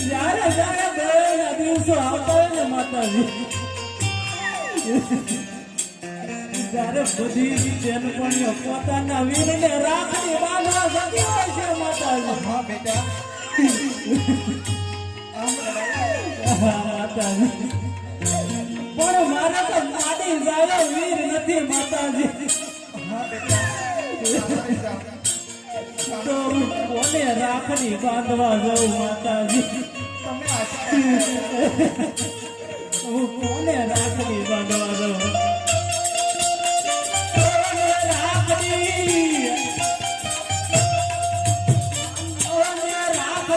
જ્યારે જ્યારે દયાના દિવસો આવતા ને માતાજી. ત્યારે બધી પોતાના વીરને રાખડી બાંધવા જતી હોય છે માતાજી હા બેટા પણ મારે તો માટી જાય વીર નથી માતાજી. તો કોને રાખડી બાંધવા જવું માતાજી હું કોને રાખડી બાંધવા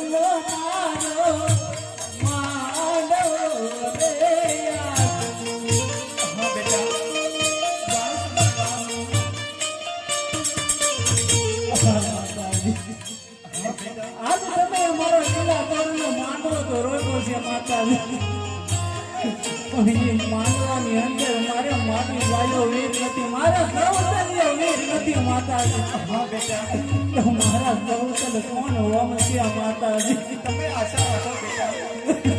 મારો મારો રે આજ હા, બેટા. હા તમે અમારો લીલા તોરણનો માંડવો તો રોક્યો છે, માતાજી. પણ માનવાની અંદર મારે માટી વાયો વીર નથી, મારા સૌતલ્ય વીર નથી માતાજી. હા બેટા મારા સૌતન કોણ હોવા નથી આ માતાજી? તમે આશા રાખો બેટા.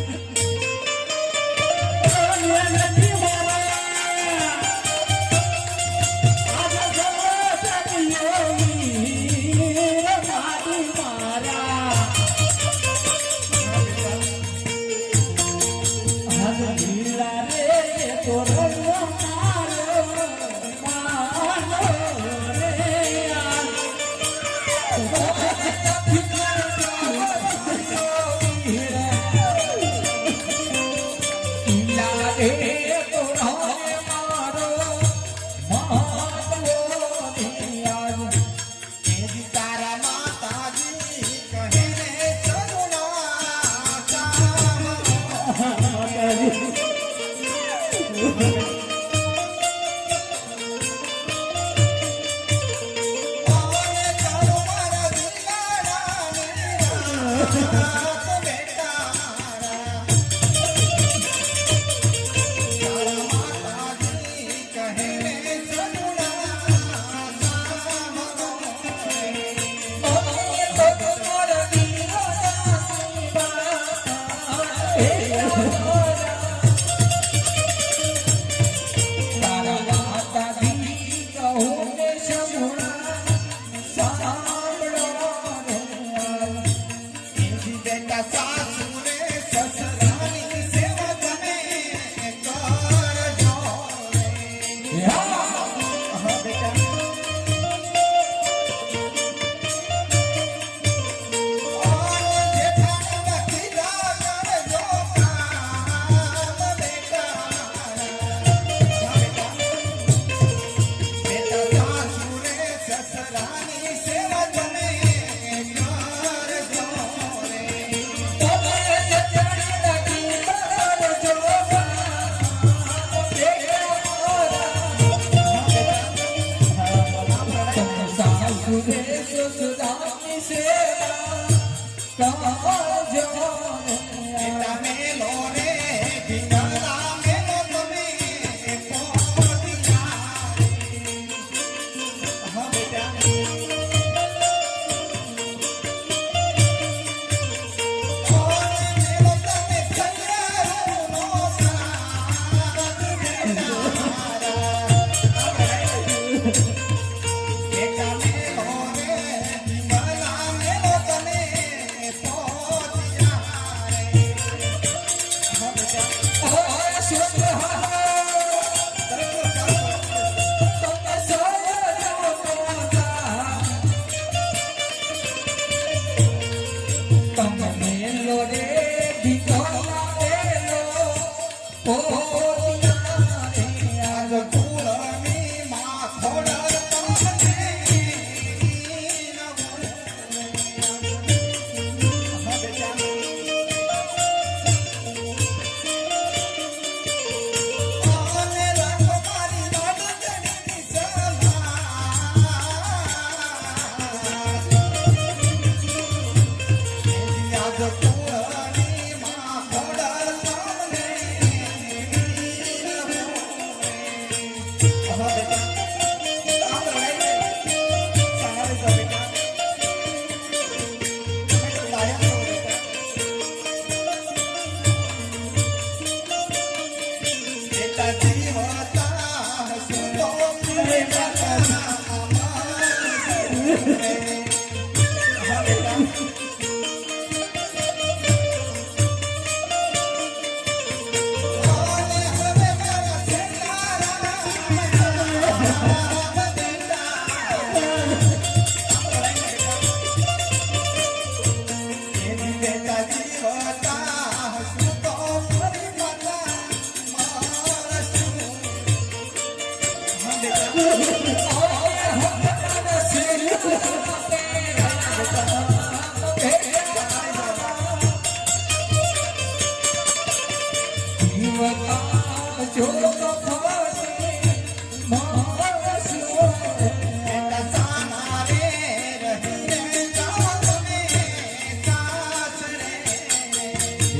相信 हो